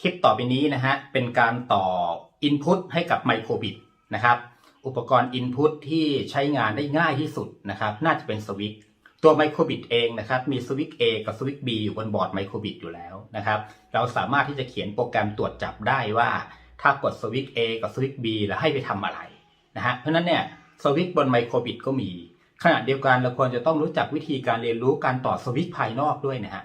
คลิปต่อไปนี้นะฮะเป็นการต่อ Input ให้กับไมโครบิตนะครับอุปกรณ์ Input ที่ใช้งานได้ง่ายที่สุดนะครับน่าจะเป็นสวิตตัวไมโครบิตเองนะครับมีสวิต A กับสวิต B อยู่บนบอร์ดไมโครบิตอยู่แล้วนะครับเราสามารถที่จะเขียนโปรแกรมตรวจจับได้ว่า ถ้ากดสวิต A กับสวิต B แล้วให้ไปทำอะไรนะฮะเพราะนั้นเนี่ยสวิตบนไมโครบิตก็มีขณะเดียวกันเราควรจะต้องรู้จักวิธีการเรียนรู้การต่อสวิตภายนอกด้วยนะฮะ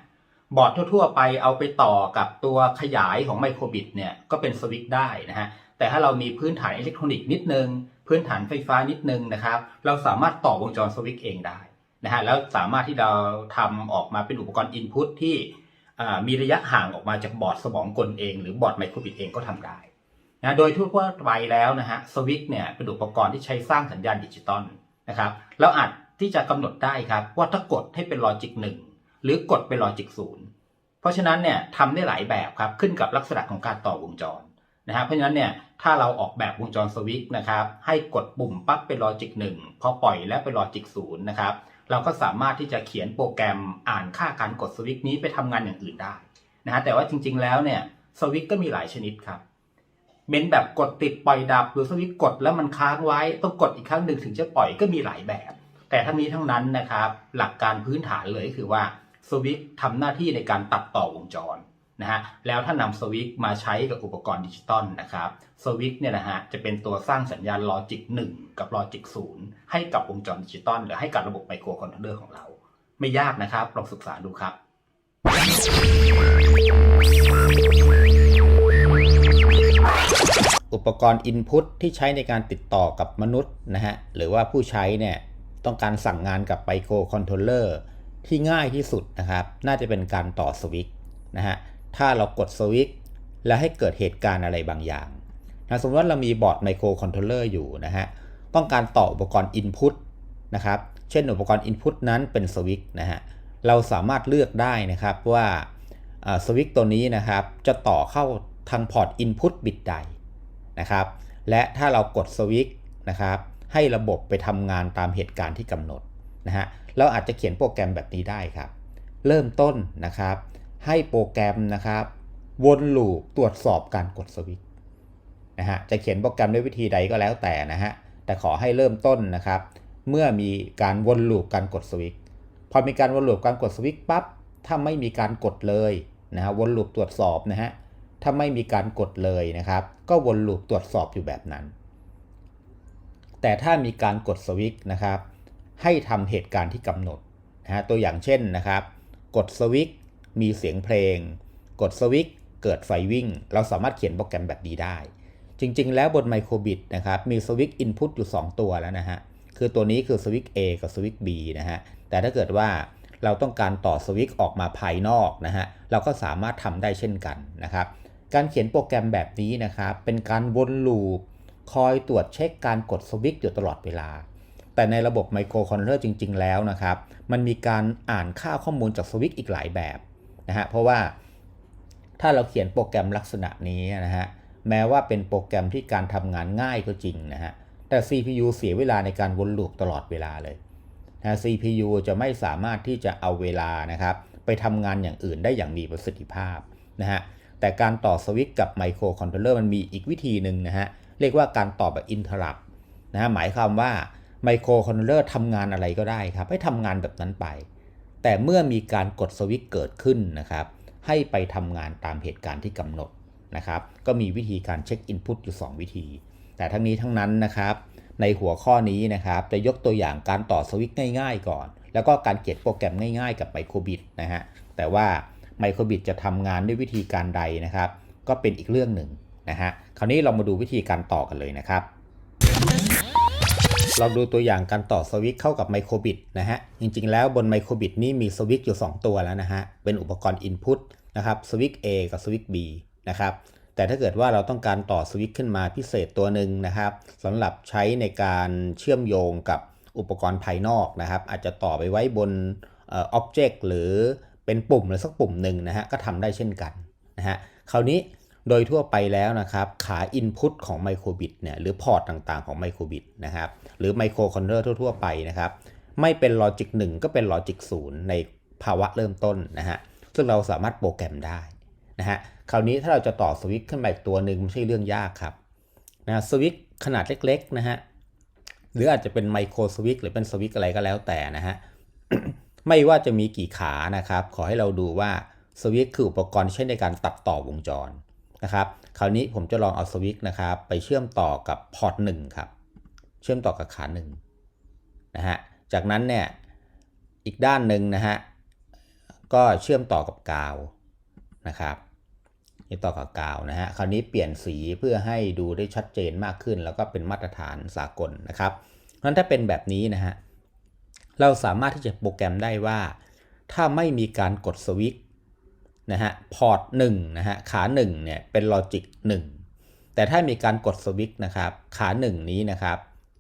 บอร์ดทั่ว ๆ ไปเอาไปต่อกับตัวขยายของไมโครบิตเนี่ยก็เป็นสวิตได้นะฮะแต่ถ้าเรามีพื้นฐานอิเล็กทรอนิกส์นิดนึง พื้นฐานไฟฟ้านิดนึงนะครับ เราสามารถต่อวงจรสวิตเองได้นะฮะแล้วสามารถที่เราทำออกมาเป็นอุปกรณ์อินพุตที่มีระยะห่างออกมาจากบอร์ดสมองกลเอง หรือบอร์ดไมโครบิตเองก็ทำได้นะโดยทั่วไปแล้วนะฮะสวิตเนี่ยเป็นอุปกรณ์ที่ใช้สร้างสัญญาณดิจิตอลนะครับเราอาจที่จะกำหนดได้ครับว่าถ้ากดให้เป็นลอจิกหนึ่ง หรือกดเป็นลอจิกศูนย์เพราะฉะนั้นเนี่ยทำได้หลายแบบครับขึ้นกับลักษณะของการต่อวงจรนะฮะเพราะฉะนั้นเนี่ยถ้าเราออกแบบวงจรสวิต์นะครับให้กดปุ่มปั๊บเป็นลอจิกหนึ่งพอปล่อยแล้วเป็นลอจิกศูนย์นะครับเราก็สามารถที่จะเขียนโปรแกรมอ่านค่าการกดสวิตช์นี้ไปทำงานอย่างอื่นได้นะฮะแต่ว่าจริง ๆ แล้วเนี่ยสวิตช์ก็มีหลายชนิดครับเป็นแบบกดติดปล่อยดับหรือสวิตช์กดแล้วมันค้างไว้ต้องกดอีกครั้งหนึ่งถึงจะปล่อยก็มีหลายแบบ แต่ทั้งนี้ทั้งนั้นนะครับหลักการพื้นฐานเลยคือว่า สวิตทำหน้าที่ในการตัดต่อวงจรนะฮะแล้วถ้านำสวิตมาใช้กับอุปกรณ์ดิจิตอลนะครับสวิตเนี่ยนะฮะจะเป็นตัวสร้างสัญญาณลอจิก1 กับลอจิก0 ให้กับวงจรดิจิตอลหรือให้กับระบบไมโครคอนโทรลเลอร์ของเรา ไม่ยากนะครับ ลองศึกษาดูครับอุปกรณ์ Input ที่ใช้ในการติดต่อกับมนุษย์นะฮะหรือว่าผู้ใช้เนี่ยต้องการสั่งงานกับไมโครคอนโทรลเลอร์ ที่ง่ายที่สุดนะครับ น่าจะเป็นการต่อสวิตช์นะฮะ ถ้าเรากดสวิตช์แล้วให้เกิดเหตุการณ์อะไรบางอย่างนะสมมติว่าเรามีบอร์ดไมโครคอนโทรลเลอร์อยู่นะฮะ ต้องการต่ออุปกรณ์ Input นะครับ เช่นอุปกรณ์ Input นั้นเป็นสวิตช์นะฮะ เราสามารถเลือกได้นะครับว่าสวิตช์ตัวนี้นะครับจะต่อเข้าทางพอร์ต Input บิตใดนะครับ และถ้าเรากดสวิตช์นะครับให้ระบบไปทำงานตามเหตุการณ์ที่กำหนดนะฮะ เราอาจจะเขียนโปรแกรมแบบนี้ได้ครับ เริ่มต้นนะครับ ให้โปรแกรมนะครับวนลูปตรวจสอบการกดสวิตช์นะฮะจะเขียนโปรแกรมด้วยวิธีใดก็แล้วแต่นะฮะแต่ขอให้เริ่มต้นนะครับ เมื่อมีการวนลูปการกดสวิตช์พอมีการวนลูปการกดสวิตช์ปั๊บถ้าไม่มีการกดเลยนะฮะวนลูปตรวจสอบนะฮะถ้าไม่มีการกดเลยนะครับ ก็วนลูปตรวจสอบอยู่แบบนั้น แต่ถ้ามีการกดสวิตช์นะครับ ให้ทำเหตุการณ์ที่กำหนดนะฮะตัวอย่างเช่นนะครับ กดสวิตมีเสียงเพลง กดสวิตเกิดไฟวิ่ง เราสามารถเขียนโปรแกรมแบบนี้ได้ จริง ๆ แล้วบนไมโครบิตนะครับมีสวิตอินพุตอยู่ 2 ตัวแล้วนะฮะคือตัวนี้คือสวิต A กับสวิต B นะฮะแต่ถ้าเกิดว่าเราต้องการต่อสวิตออกมาภายนอกนะฮะเราก็สามารถทำได้เช่นกันนะครับการเขียนโปรแกรมแบบนี้นะครับเป็นการวนลูปคอยตรวจเช็คการกดสวิตอยู่ตลอดเวลา แต่ในระบบไมโครคอนโทรลเลอร์จริง ๆ แล้วนะครับ มันมีการอ่านค่าข้อมูลจากสวิตช์อีกหลายแบบนะฮะเพราะว่าถ้าเราเขียนโปรแกรมลักษณะนี้นะฮะแม้ว่าเป็นโปรแกรมที่การทำงานง่ายก็จริงนะฮะแต่ CPU เสียเวลาในการวนลูปตลอดเวลาเลยนะ CPU จะไม่สามารถที่จะเอาเวลานะครับไปทำงานอย่างอื่นได้อย่างมีประสิทธิภาพนะฮะแต่การต่อสวิตช์กับไมโครคอนโทรลเลอร์มันมีอีกวิธีหนึ่งนะฮะเรียกว่าการต่อแบบอินเทอร์รับนะฮะหมายความว่า ไมโครคอนโทรลเลอร์ทำงานอะไรก็ได้ครับ ให้ทำงานแบบนั้นไป แต่เมื่อมีการกดสวิตช์เกิดขึ้นนะครับ ให้ไปทำงานตามเหตุการณ์ที่กำหนดนะครับ ก็มีวิธีการเช็คอินพุตอยู่ 2 วิธี แต่ทั้งนี้ทั้งนั้นนะครับ ในหัวข้อนี้นะครับ จะยกตัวอย่างการต่อสวิตช์ง่ายๆ ก่อน แล้วก็การเขียนโปรแกรมง่ายๆ กับไมโครบิตนะฮะ แต่ว่าไมโครบิตจะทำงานด้วยวิธีการใดนะครับ ก็เป็นอีกเรื่องหนึ่งนะฮะ คราวนี้เรามาดูวิธีการต่อกันเลยนะครับ เราดูตัวอย่างการต่อสวิตช์เข้ากับไมโครบิตนะฮะ จริงๆ แล้วบนไมโครบิตนี่มีสวิตช์อยู่ 2 ตัวแล้วนะฮะ เป็นอุปกรณ์ Input นะครับสวิตช์ A กับสวิตช์ B นะครับ แต่ถ้าเกิดว่าเราต้องการต่อสวิตช์ขึ้นมาพิเศษตัวหนึ่งนะครับสำหรับใช้ในการเชื่อมโยงกับอุปกรณ์ภายนอกนะครับ อาจจะต่อไปไว้บนอ็อบเจกต์หรือเป็นปุ่มหรือสักปุ่มหนึ่งนะฮะก็ทำได้เช่นกันนะฮะคราวนี้ โดยทั่วไปแล้วนะครับ ขา Input ของไมโครบิตเนี่ยหรือพอร์ตต่างๆของไมโครบิตนะครับหรือไมโครคอนโทรลเลอร์ทั่วๆไปนะครับ ไม่เป็นลอจิก1ก็เป็นลอจิก0ในภาวะเริ่มต้นนะฮะซึ่งเราสามารถโปรแกรมได้นะฮะคราวนี้ถ้าเราจะต่อสวิตช์ขึ้นไปอีกตัวหนึ่งไม่ใช่เรื่องยากครับนะสวิตช์ขนาดเล็กๆนะฮะหรืออาจจะเป็นไมโครสวิตช์หรือเป็นสวิตช์อะไรก็แล้วแต่นะฮะไม่ว่าจะมีกี่ขานะครับ ขอให้เราดูว่าสวิตช์คืออุปกรณ์ใช้ในการตัดต่อวงจร นะครับ คราวนี้ผมจะลองเอาสวิตช์นะครับ ไปเชื่อมต่อกับพอร์ตหนึ่งครับ เชื่อมต่อกับขาหนึ่งนะฮะ จากนั้นเนี่ยอีกด้านหนึ่งนะฮะก็เชื่อมต่อกับกาวนะครับนี่ต่อกับกาวนะฮะ คราวนี้เปลี่ยนสีเพื่อให้ดูได้ชัดเจนมากขึ้น แล้วก็เป็นมาตรฐานสากลนะครับนั้นถ้าเป็นแบบนี้นะฮะ เราสามารถที่จะโปรแกรมได้ว่า ถ้าไม่มีการกดสวิตช์ นะฮะพอร์ต1นะฮะขา1เนี่ยเป็นลอจิก1แต่ถ้ามีการกดสวิตช์นะครับขา1นี้นะครับ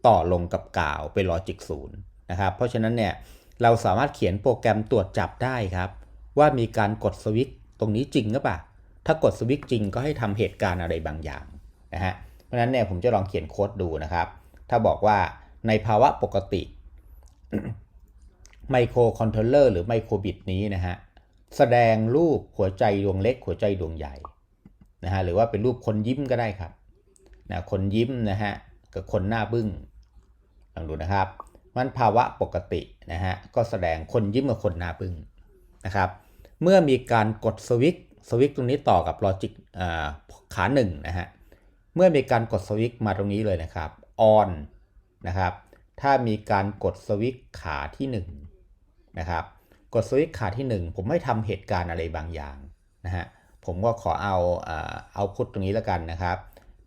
ต่อลงกับกาวเป็นลอจิก0นะครับเพราะฉะนั้นเนี่ยเราสามารถเขียนโปรแกรมตรวจจับได้ครับ ว่ามีการกดสวิตช์ตรงนี้จริงหรือเปล่าถ้ากดสวิตช์จริงก็ให้ทำเหตุการณ์อะไรบางอย่างนะฮะเพราะฉะนั้นเนี่ยผมจะลองเขียนโค้ดดูนะครับ ถ้าบอกว่าในภาวะปกติไมโครคอนโทรลเลอร์หรือไมโครบิตนี้นะฮะ แสดงรูปหัวใจดวงเล็ก หัวใจดวงใหญ่นะฮะหรือว่าเป็นรูปคนยิ้มก็ได้ครับนะคนยิ้มนะฮะกับคนหน้าบึ้งลองดูนะครับ มันภาวะปกตินะฮะก็แสดงคนยิ้มกับคนหน้าบึ้งนะครับ เมื่อมีการกดสวิตสวิตตรงนี้ต่อกับลอจิกขาหนึ่งนะฮะเมื่อมีการกดสวิตมาตรงนี้เลยนะครับ on นนะครับ ถ้ามีการกดสวิตขาที่1นะครับ กดสวิตช์ขาที่ 1 ผมไม่ทำเหตุการณ์อะไรบางอย่างนะฮะผมก็ขอเอาเอาพุทตรงนี้แล้วกันนะครับ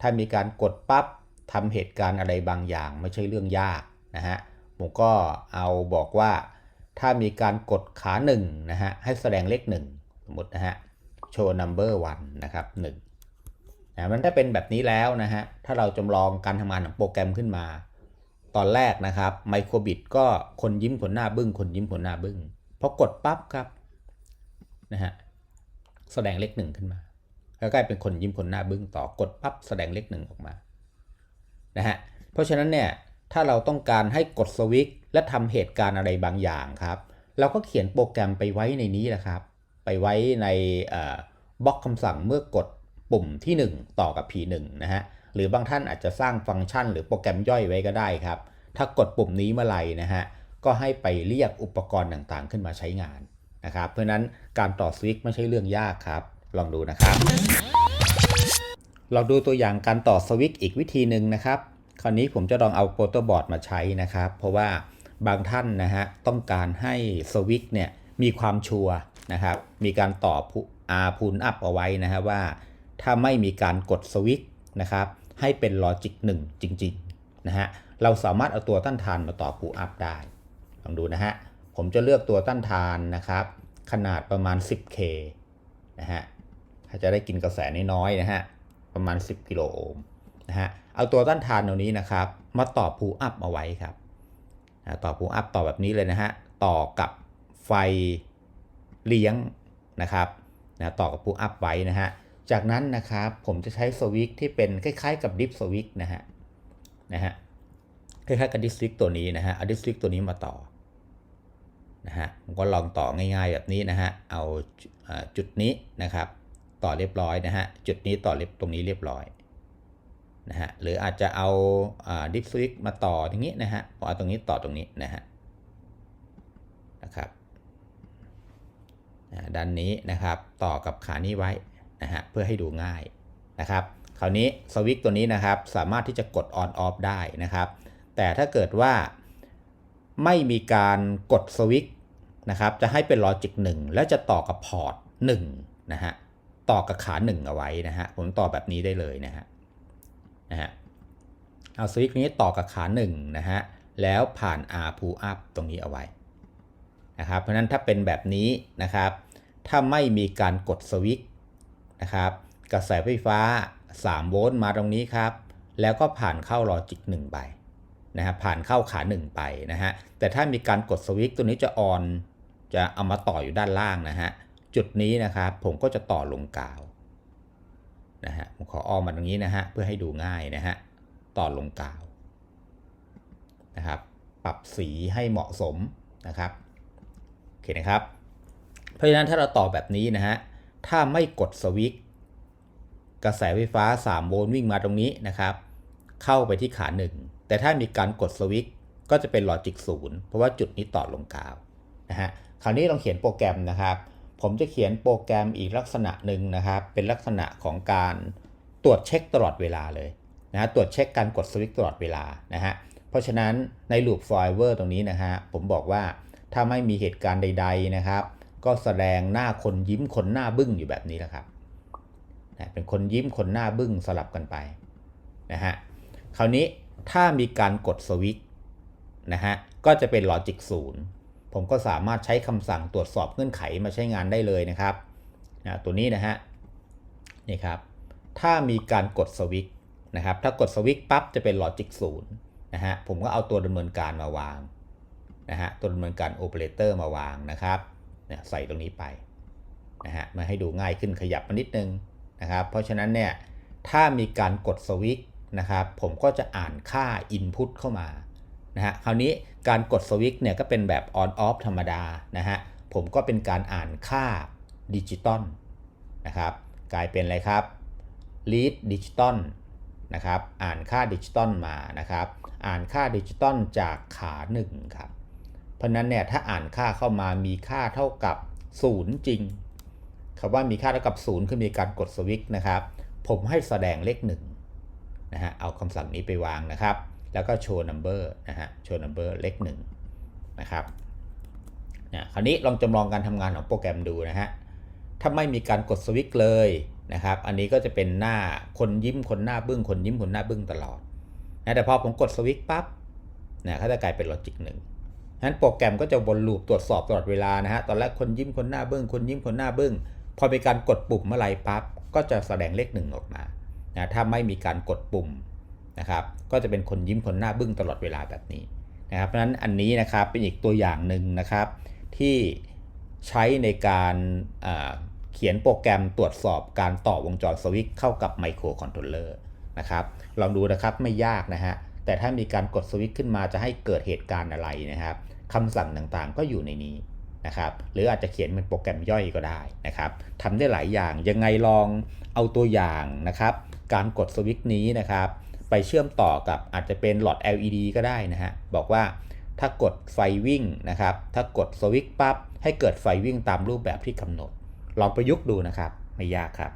ถ้ามีการกดปั๊บทำเหตุการณ์อะไรบางอย่าง ไม่ใช่เรื่องยากนะฮะผมก็เอาบอกว่า ถ้ามีการกดขา1นะฮะให้แสดงเลข 1 สมมตินะฮะ show number 1นะครับ1นะมันถ้าเป็นแบบนี้แล้วนะฮะถ้าเราจำลองการทำงานของโปรแกรมขึ้นมา ตอนแรกนะครับไมโครบิตก็คนยิ้มขนหน้าบึ้งคนยิ้มขนหน้าบึ้ง พอกดปั๊บครับนะฮะแสดงเลขหนึ่งขึ้นมาแล้วกลายเป็นคนยิ้มขนหน้าบึ้งต่อกดปั๊บแสดงเลขหนึ่งออกมานะฮะเพราะฉะนั้นเนี่ยถ้าเราต้องการให้กดสวิตช์และทำเหตุการณ์อะไรบางอย่างครับ เราก็เขียนโปรแกรมไปไว้ในนี้แหละครับ ไปไว้ในบล็อกคำสั่งเมื่อกดปุ่มที่ 1 ต่อกับ P1 นะฮะหรือบางท่านอาจจะสร้างฟังก์ชัน หรือโปรแกรมย่อยไว้ก็ได้ครับ ถ้ากดปุ่มนี้เมื่อไหร่นะฮะ ก็ให้ไปเรียกอุปกรณ์ต่างๆ ขึ้นมาใช้งานนะครับ เพราะนั้นการต่อสวิตช์ไม่ใช่เรื่องยากครับ ลองดูนะครับลองดูตัวอย่างการต่อสวิตช์อีกวิธีหนึ่งนะครับ คราวนี้ผมจะลองเอาโปรโตบอร์ดมาใช้นะครับ เพราะว่าบางท่านนะฮะต้องการให้สวิตช์เนี่ยมีความชัวร์นะครับ มีการต่ออาพูนอัพเอาไว้นะฮะว่า ถ้าไม่มีการกดสวิตช์นะครับให้เป็นลอจิก1จริงๆนะฮะเราสามารถเอาตัวต้านทานมาต่อพูอัพได้ ลองดูนะฮะ ผมจะเลือกตัวต้านทานนะครับ ขนาดประมาณ 10K นะฮะถ้าจะได้กินกระแสน้อยๆนะฮะ ประมาณ 10 กิโลโอห์มนะฮะ เอาตัวต้านทานตรงนี้นะครับ มาต่อพูอัพเอาไว้ครับต่อพูอัพต่อแบบนี้เลยนะฮะ ต่อกับไฟเลี้ยงนะครับนะต่อกับพูอัพไว้นะฮะ จากนั้นนะครับผมจะใช้สวิตช์ที่เป็นคล้ายๆ กับดิฟสวิตช์นะฮะนะฮะคล้ายๆกับดิสทริกตัวนี้นะฮะเอาดิสทริกตัวนี้มาต่อ นะฮะผมก็ลองต่อง่ายๆแบบนี้นะฮะเอาจุดนี้นะครับต่อเรียบร้อยนะฮะจุดนี้ต่อเรียบตรงนี้เรียบร้อยนะฮะหรืออาจจะเอาดิฟสวิตช์มาต่อตรงนี้นะฮะเอาตรงนี้ต่อตรงนี้นะฮะนะครับด้านนี้นะครับต่อกับขานี้ไว้นะฮะเพื่อให้ดูง่ายนะครับคราวนี้สวิตตัวนี้นะครับสามารถที่จะกด on off ได้นะครับ แต่ถ้าเกิดว่าไม่มีการกดสวิต นะครับจะให้เป็นลอจิก1แล้วจะต่อกับพอร์ต1นะฮะต่อกับขา 1 เอาไว้นะฮะผมต่อแบบนี้ได้เลยนะฮะนะฮะเอาสวิตช์นี้ต่อกับขา1นะฮะแล้วผ่าน R pull up ตรงนี้เอาไว้นะครับเพราะนั้นถ้าเป็นแบบนี้นะครับ ถ้าไม่มีการกดสวิตช์นะครับกระแสไฟฟ้า 3 โวลต์มาตรงนี้ครับ แล้วก็ผ่านเข้าลอจิก1ไปนะฮะผ่านเข้าขา 1 ไปนะฮะแต่ถ้ามีการกดสวิตช์ตัวนี้จะออน จะเอามาต่ออยู่ด้านล่างนะฮะ จุดนี้นะครับผมก็จะต่อลงกาวนะฮะผมขออ้อมมาตรงนี้นะฮะเพื่อให้ดูง่ายนะฮะต่อลงกาวนะครับ ปรับสีให้เหมาะสมนะครับโอเคนะครับ เพราะฉะนั้นถ้าเราต่อแบบนี้นะฮะถ้าไม่กดสวิตช์กระแสไฟฟ้า 3 โวลต์วิ่งมาตรงนี้นะครับ เข้าไปที่ขา 1 แต่ถ้ามีการกดสวิตช์ก็จะเป็นลอจิก0เพราะว่าจุดนี้ต่อลงกาวนะฮะ ราวนี้ลองเขียนโปรแกรมนะครับ ผมจะเขียนโปรแกรมอีกลักษณะหนึ่งนะครับ เป็นลักษณะของการตรวจเช็คตลอดเวลาเลยนะตรวจเช็คการกดสวิตช์ตลอดเวลานะฮะเพราะฉะนั้นใน loop forever ตรงนี้นะฮะผมบอกว่าถ้าไม่มีเหตุการณ์ใด ๆนะครับ ก็แสดงหน้าคนยิ้มคนหน้าบึ้งอยู่แบบนี้แหละครับนะเป็นคนยิ้มคนหน้าบึ้งสลับกันไปนะฮะคราวนี้ถ้ามีการกดสวิตช์นะฮะก็จะเป็น logic 0 ผมก็สามารถใช้คำสั่งตรวจสอบเงื่อนไขมาใช้งานได้เลยนะครับนะตัวนี้นะฮะนี่ครับถ้ามีการกดสวิตช์นะครับถ้ากดสวิตช์ปั๊บจะเป็น logic 0นย์นะฮะผมก็เอาตัวดำเนินการมาวางนะฮะตัวดำเนินการโอเปอเรเตอร์มาวางนะครับเนี่ยใส่ตรงนี้ไปนะฮะมาให้ดูง่ายขึ้นขยับมานิดนึงนะครับเพราะฉะนั้นเนี่ยถ้ามีการกดสวิตช์นะครับผมก็จะอ่านค่า input เข้ามานะฮะคราวนี้ การกดสวิตช์เนี่ยก็เป็นแบบ on off ธรรมดานะฮะ ผมก็เป็นการอ่านค่าดิจิตอลนะครับ กลายเป็นอะไรครับ read ดิจิตอลนะครับ อ่านค่าดิจิตอลมานะครับ อ่านค่าดิจิตอลจากขา1ครับ เพราะนั้นเนี่ยถ้าอ่านค่าเข้ามามีค่าเท่ากับ 0 จริงคำว่ามีค่าเท่ากับ 0 คือมีการกดสวิตช์นะครับ ผมให้แสดงเลข1นะฮะ เอาคำสั่งนี้ไปวางนะครับ แล้วก็โชว์ number นะฮะโชว์ number เลข1นะครับนะคราวนี้ลองจำลองการทำงานของโปรแกรมดูนะฮะ ถ้าไม่มีการกดสวิตช์เลยนะครับ อันนี้ก็จะเป็นหน้าคนยิ้มคนหน้าบึ้งคนยิ้มคนหน้าบึ้งตลอดนะแต่พอผมกดสวิตช์ปั๊บนะก็จะกลายเป็นลอจิกหนึ่งนั้นโปรแกรมก็จะวนลูปตรวจสอบตลอดเวลานะฮะ ตอนแรกคนยิ้มคนหน้าบึ้งคนยิ้มคนหน้าบึ้ง พอมีการกดปุ่มเมื่อไรปั๊บก็จะแสดงเลขหนึ่งออกมานะถ้าไม่มีการกดปุ่ม นะครับ ก็จะเป็นคนยิ้มคนหน้าบึ้งตลอดเวลาแบบนี้นะครับ เพราะฉะนั้นอันนี้นะครับเป็นอีกตัวอย่างหนึ่งนะครับที่ใช้ในการเขียนโปรแกรมตรวจสอบการต่อวงจรสวิตช์เข้ากับไมโครคอนโทรลเลอร์นะครับ ลองดูนะครับไม่ยากนะฮะ แต่ถ้ามีการกดสวิตช์ขึ้นมาจะให้เกิดเหตุการณ์อะไรนะครับคำสั่งต่างๆก็อยู่ในนี้นะครับ หรืออาจจะเขียนเป็นโปรแกรมย่อยก็ได้นะครับทำได้หลายอย่าง ยังไงลองเอาตัวอย่างนะครับ การกดสวิตช์นี้นะครับ ไปเชื่อมต่อกับอาจจะเป็นหลอด LED ก็ได้นะฮะ บอกว่าถ้ากดไฟวิ่งนะครับ ถ้ากดสวิตช์ปั๊บให้เกิดไฟวิ่งตามรูปแบบที่กำหนด ลองประยุกต์ดูนะครับ ไม่ยากครับ